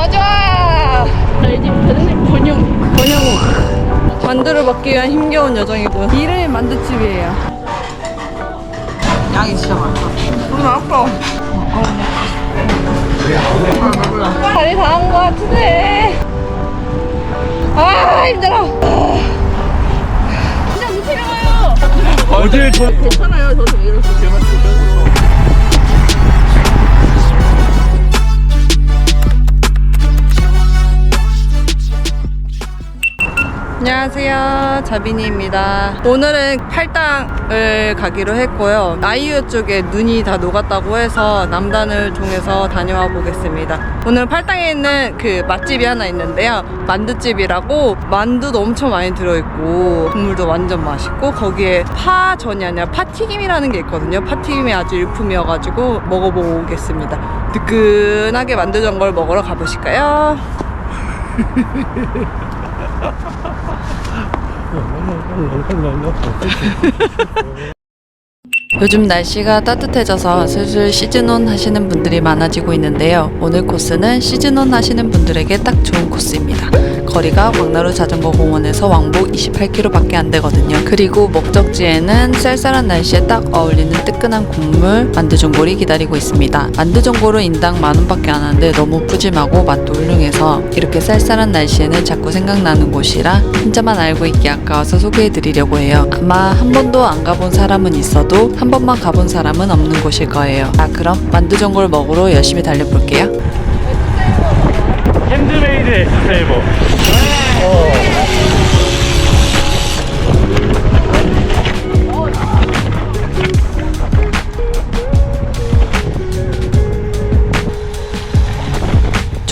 좋아 좋아. 알지? 배드님 번영 번영호. 만두를 먹기 위한 힘겨운 여정이고 이름이 만두집이에요. 양이 진짜 많다. 음 아까. 다리 다한 거 같은데. 아 힘들어. 눕히려 가요. 어딜 저 괜찮아요. 저도 이럴 수 안녕하세요. 자빈이입니다. 오늘은 팔당을 가기로 했고요. 아이유 쪽에 눈이 다 녹았다고 해서 남단을 통해서 다녀와 보겠습니다. 오늘 팔당에 있는 그 맛집이 하나 있는데요. 만두집이라고 만두도 엄청 많이 들어있고 국물도 완전 맛있고 거기에 파전이 아니라 파튀김이라는 게 있거든요. 파튀김이 아주 일품이어가지고 먹어보고 오겠습니다. 뜨끈하게 만두전 걸 먹으러 가보실까요? 요즘 날씨가 따뜻해져서 슬슬 시즌온 하시는 분들이 많아지고 있는데요. 오늘 코스는 시즌온 하시는 분들에게 딱 좋은 코스입니다. 거리가 광나루 자전거 공원에서 왕복 28km밖에 안 되거든요. 그리고 목적지에는 쌀쌀한 날씨에 딱 어울리는 뜨끈한 국물 만두전골이 기다리고 있습니다. 만두전골은 인당 만 원밖에 안 하는데 너무 푸짐하고 맛도 훌륭해서 이렇게 쌀쌀한 날씨에는 자꾸 생각나는 곳이라 혼자만 알고 있기 아까워서 소개해드리려고 해요. 아마 한 번도 안 가본 사람은 있어도 한 번만 가본 사람은 없는 곳일 거예요. 자 그럼 만두전골 먹으러 열심히 달려볼게요. 핸드메이드 엑스세이버 Oh.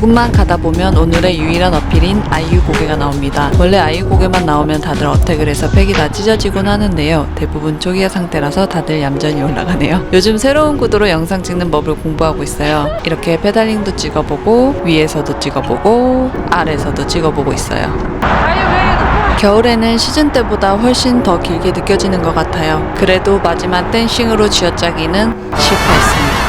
조금만 가다 보면 오늘의 유일한 어필인 아이유 고개가 나옵니다. 원래 아이유 고개만 나오면 다들 어택을 해서 팩이 다 찢어지곤 하는데요. 대부분 초기화 상태라서 다들 얌전히 올라가네요. 요즘 새로운 구도로 영상 찍는 법을 공부하고 있어요. 이렇게 페달링도 찍어보고 위에서도 찍어보고 아래서도 찍어보고 있어요. 겨울에는 시즌 때보다 훨씬 더 길게 느껴지는 것 같아요. 그래도 마지막 댄싱으로 쥐어짜기는 실패했습니다.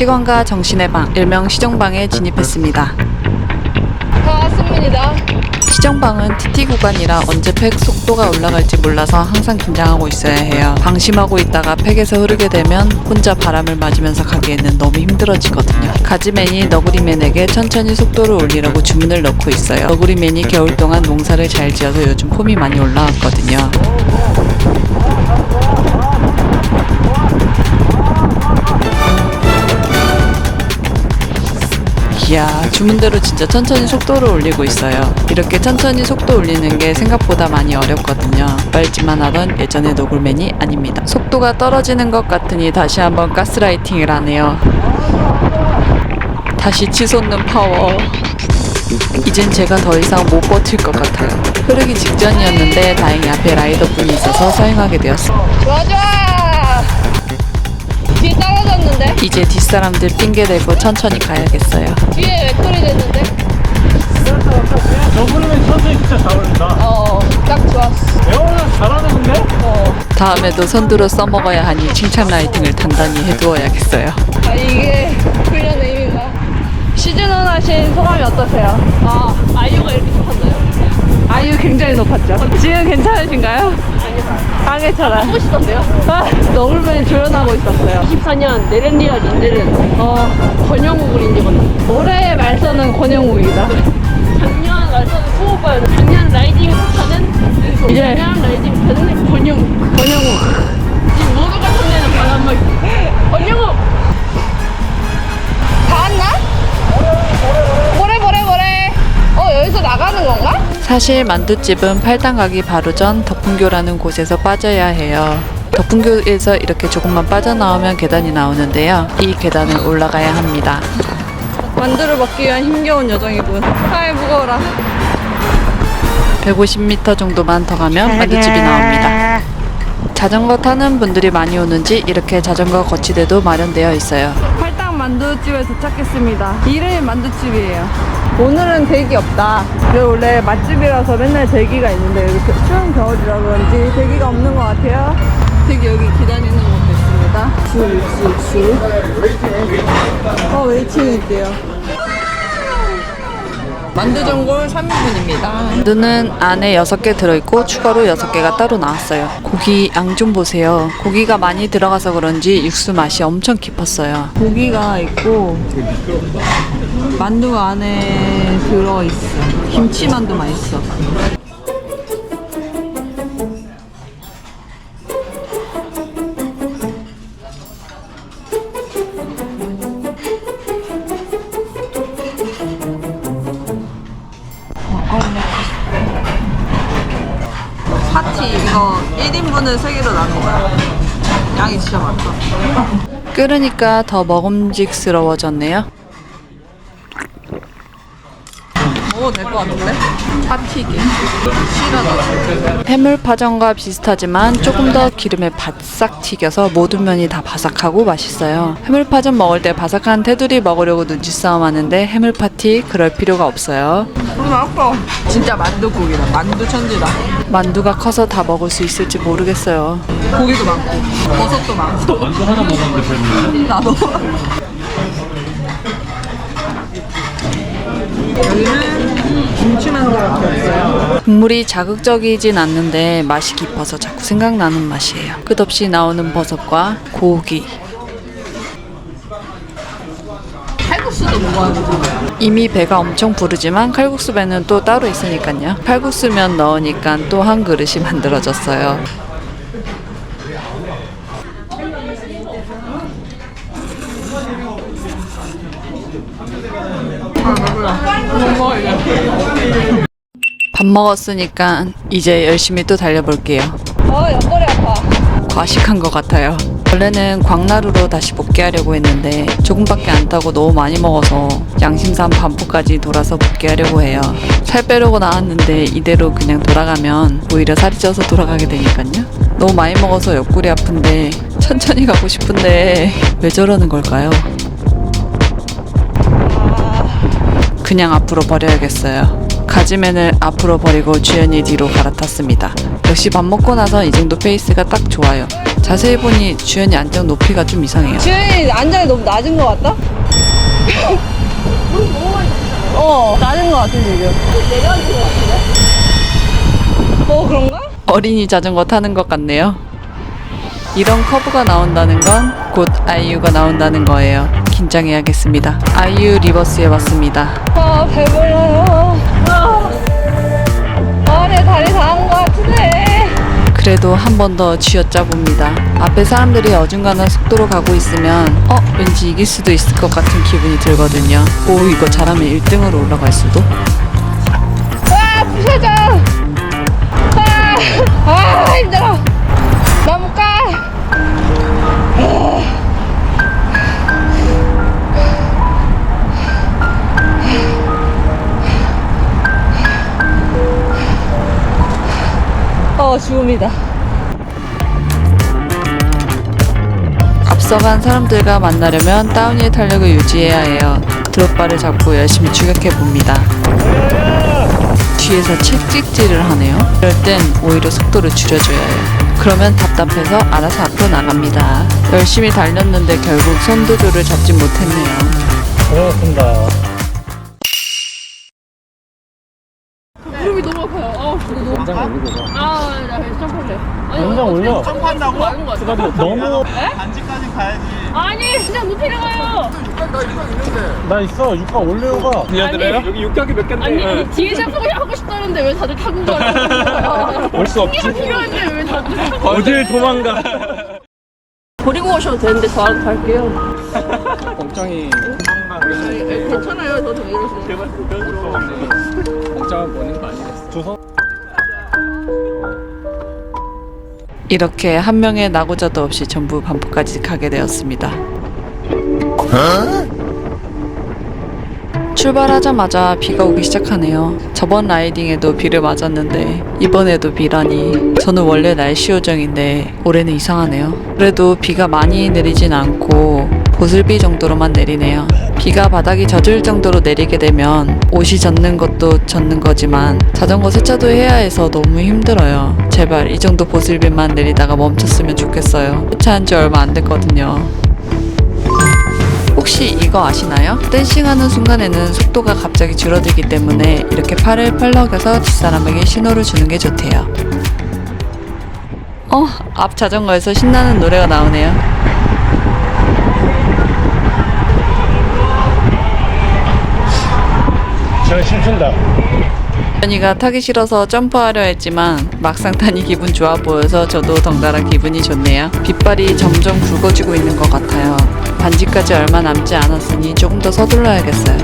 시간과 정신의 방, 일명 시정방에 진입했습니다. 다 왔습니다. 시정방은 TT 구간이라 언제 팩 속도가 올라갈지 몰라서 항상 긴장하고 있어야 해요. 방심하고 있다가 팩에서 흐르게 되면 혼자 바람을 맞으면서 가기에는 너무 힘들어지거든요. 가지맨이 너구리맨에게 천천히 속도를 올리라고 주문을 넣고 있어요. 너구리맨이 겨울 동안 농사를 잘 지어서 요즘 폼이 많이 올라왔거든요. 이야 주문대로 진짜 천천히 속도를 올리고 있어요. 이렇게 천천히 속도 올리는 게 생각보다 많이 어렵거든요. 빨지만 하던 예전의 노골맨이 아닙니다. 속도가 떨어지는 것 같으니 다시 한번 가스라이팅을 하네요. 다시 치솟는 파워. 이젠 제가 더 이상 못 버틸 것 같아요. 흐르기 직전이었는데 다행히 앞에 라이더 분이 있어서 사용하게 좋아 뒤에 떨어졌는데 이제 뒷사람들 핑계대고 천천히 가야겠어요 뒤에 외톨이 됐는데? 저분은 천천히 진짜 잘 어울린다 어, 딱 좋았어. 에어는 잘하는데? 어. 다음에도 선두로 써먹어야 하니 칭찬 라이팅을 단단히 해두어야겠어요. 아, 이게 훈련의 힘인가? 시즌 1 하신 소감이 어떠세요? 아, 높았나요? 아이유 굉장히 높았죠. 지금 괜찮으신가요? 아, 괜찮아요. 멋있던데요? 아, 너울맨이 조연하고 있었어요. 24년 네렌리아 린데는 어, 권영욱을 인디거든요. 올해의 말서는 권영욱이다. 작년 말서는 소오빠였는데 작년 라이딩 하는 이제- 작년 라이딩 배드님 권영욱. 권영욱. 지금 모두 사실 만두집은 팔당 가기 바로 전 덕분교라는 곳에서 빠져야 해요. 덕분교에서 이렇게 조금만 빠져나오면 계단이 나오는데요. 이 계단을 올라가야 합니다. 만두를 먹기 위한 힘겨운 여정이군. 아이 무거워라. 150m 정도만 더 가면 만두집이 나옵니다. 자전거 타는 분들이 많이 오는지 이렇게 자전거 거치대도 마련되어 있어요. 만두집에 도착했습니다. 이름이 만두집이에요. 오늘은 대기 없다. 원래 맛집이라서 맨날 대기가 있는데 여기 추운 겨울이라 그런지 대기가 없는 것 같아요. 되게 여기 기다리는 곳도 있습니다. 슈슈슈. 어 웨이팅이 있대요. 만두전골 3인분입니다. 만두는 안에 6개 들어있고 추가로 6개가 따로 나왔어요. 고기 양 좀 보세요. 고기가 많이 들어가서 그런지 육수 맛이 엄청 깊었어요. 고기가 있고 만두가 안에 들어있어. 김치만두 맛있어. 1인분을 3개로 나눈 거야. 양이 진짜 많다. 끓으니까 더 먹음직스러워졌네요. 오, 될것 같은데? 파티기. 싫어도. 해물파전과 비슷하지만 조금 더 기름에 바싹 튀겨서 모든 면이 다 바삭하고 맛있어요. 해물파전 먹을 때 바삭한 테두리 먹으려고 눈치 싸움 하는데 해물파티 그럴 필요가 없어요. 맛있어. 진짜 만두국이다. 만두 천지다. 만두가 커서 다 먹을 수 있을지 모르겠어요. 고기도 많고 버섯도 많고. 만두 하나 먹었는데 별로. 나도. 여기는 김치만두가 들어있어요. 국물이 자극적이진 않는데 맛이 깊어서 자꾸 생각나는 맛이에요. 끝없이 나오는 버섯과 고기. 칼국수도 먹어야 되잖아. 이미 배가 엄청 부르지만 칼국수 배는 또 따로 있으니까요. 칼국수면 넣으니까 또 한 그릇이 만들어졌어요. 밥 먹었으니까 이제 열심히 또 달려볼게요. 어 옆구리 아파. 과식한 것 같아요. 원래는 광나루로 다시 복귀하려고 했는데 조금밖에 안 타고 너무 많이 먹어서 양심산 반포까지 돌아서 복귀하려고 해요. 살 빼려고 나왔는데 이대로 그냥 돌아가면 오히려 살이 쪄서 돌아가게 되니까요. 너무 많이 먹어서 옆구리 아픈데 천천히 가고 싶은데 왜 저러는 걸까요? 그냥 앞으로 버려야겠어요. 가지맨을 앞으로 버리고 주연이 뒤로 갈아탔습니다. 역시 밥 먹고 나서 이 정도 페이스가 딱 좋아요. 자세히 보니 주연이 안정 높이가 좀 이상해요. 주연이 안장이 너무 낮은 것 같다? 어 낮은 것 같아 지금. 내려앉은 것 같은데? 어 그런가? 어린이 자전거 타는 것 같네요. 이런 커브가 나온다는 건 곧 아이유가 나온다는 거예요. 긴장해야겠습니다. 아이유 리버스에 왔습니다. 아 배불러요. 아, 아 내 다리 닿은 것 같은데. 그래도 한 번 더 쥐어짜 봅니다. 앞에 사람들이 어중간한 속도로 가고 있으면 어 왠지 이길 수도 있을 것 같은 기분이 들거든요. 오 이거 잘하면 1등으로 올라갈 수도. 아 부셔져. 아, 아 힘들어. 어 죽음이다. 앞서간 사람들과 만나려면 다운힐 탄력을 유지해야 해요. 드롭바를 잡고 열심히 추격해 봅니다. 뒤에서 채찍질을 하네요. 이럴 땐 오히려 속도를 줄여줘야 해요. 그러면 답답해서 알아서 앞으로 나갑니다. 열심히 달렸는데 결국 선두조를 잡지 못했네요. 고생하셨습니다. 무릎이 너무 아파요. 아, 너무 올리고 가. 아, 나 점프할래. 아니, 올려. 점프한다고? 맞은 것 같아. 너무 아니, 진짜 높이 나가요. 나 있어. 육가 올려고 가. 들려드려요? 여기 육각이 몇 갠데? 아니, 뒤에 샴푸가 하고 싶다는데 왜 다들 타고 가요? 올수 없지. 승리가 필요한데 왜 다들 타고 가요? 어딜 도망가. 버리고 오셔도 되는데 저한테 갈게요. 걱정이 괜찮아요. 저도 왜 이러시는 조선 이렇게 한 명의 나고자도 없이 전부 반포까지 가게 되었습니다. 출발하자마자 비가 오기 시작하네요. 저번 라이딩에도 비를 맞았는데 이번에도 비라니 저는 원래 날씨 요정인데 올해는 이상하네요. 그래도 비가 많이 내리진 않고 보슬비 정도로만 내리네요. 비가 바닥이 젖을 정도로 내리게 되면 옷이 젖는 것도 젖는 거지만 자전거 세차도 해야 해서 너무 힘들어요. 제발 이 정도 보슬비만 내리다가 멈췄으면 좋겠어요. 세차한 지 얼마 안 됐거든요. 혹시 이거 아시나요? 댄싱하는 순간에는 속도가 갑자기 줄어들기 때문에 이렇게 팔을 펄럭여서 뒷사람에게 신호를 주는 게 좋대요. 어, 앞 자전거에서 신나는 노래가 나오네요. 저 춤춘다 연이가 타기 싫어서 점프하려 했지만 막상 타니 기분 좋아 보여서 저도 덩달아 기분이 좋네요. 빗발이 점점 굵어지고 있는 것 같아요. 반지까지 얼마 남지 않았으니 조금 더 서둘러야겠어요.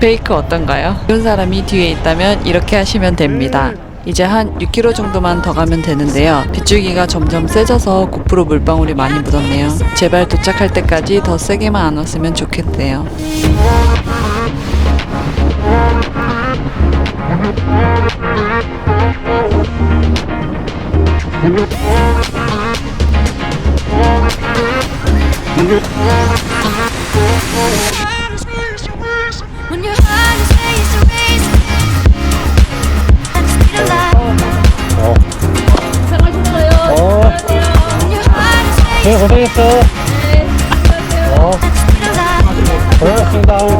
베이크 어떤가요? 좋은 사람이 뒤에 있다면 이렇게 하시면 됩니다. 이제 한 6km 정도만 더 가면 되는데요. 빗줄기가 점점 세져서 고프로 물방울이 많이 묻었네요. 제발 도착할 때까지 더 세게만 안 왔으면 좋겠대요. 고생했어. 네, 수고하세요. 네, 어. 들어가. 고생했습니다.